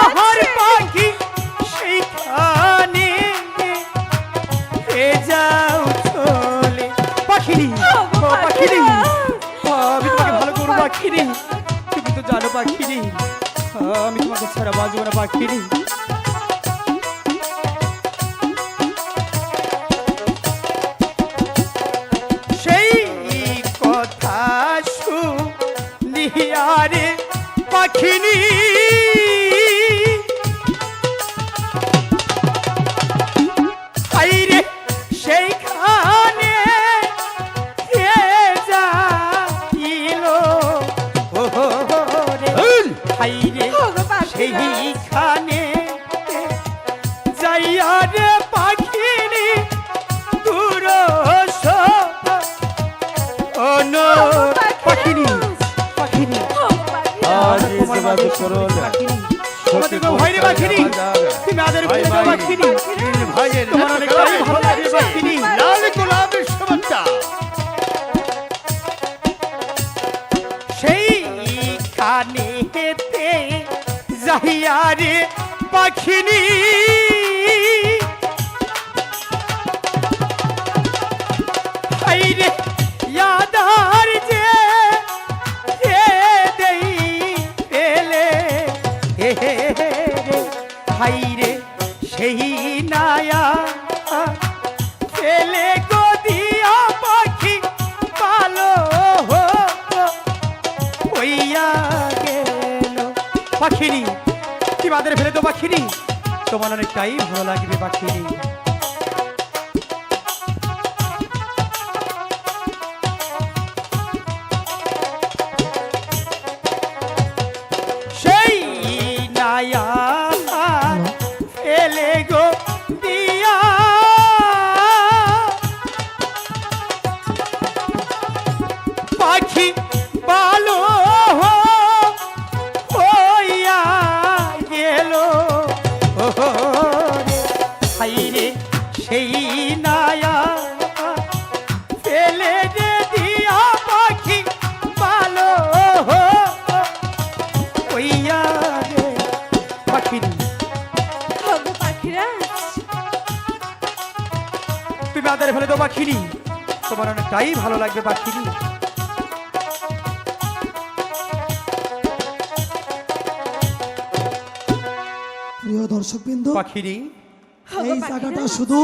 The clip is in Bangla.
আমার। পাখি? সেইখানে যাও চলে। পাখিরা। ও, আমি তোমাকে ভালো করব পাখিনি তুমি তো জানো পাখিনি আমি তোমাকে ছাড়া বাজবো না পাখিনি শুনিয়ারে পাখিনি। হাইরে সেইখানে কে যাইল? ও রে হাইরে ওগো পাখিরা। সেইখানে যাইয়া রে পাখিনি? দূর ও নো পাখিনি পাখিনি। যোগাযোগ করুন তোমাদের কেউ ভয় নেই তুমি আদের তোমার ভালো লাগে লাল গোলাপের সমানটা সেই কানে হেতে যাইয়া রে পাখিনি। হে সেই নায়া। ছেলে গদিয়া পাখি পালো হইয়া গেল। পাখিনি, কি বাদের ফেলে তো পাখিনি? তোমার অনেকটাই ভালো লাগবে পাখিনি। পাখিনি পাখিরা। তুমি আদারে ফেলে তো পাখিনি তোমার অনেকটাই ভালো লাগবে পাখিনি প্রিয় দর্শকবৃন্দ পাখিনি এই জায়গাটা শুধু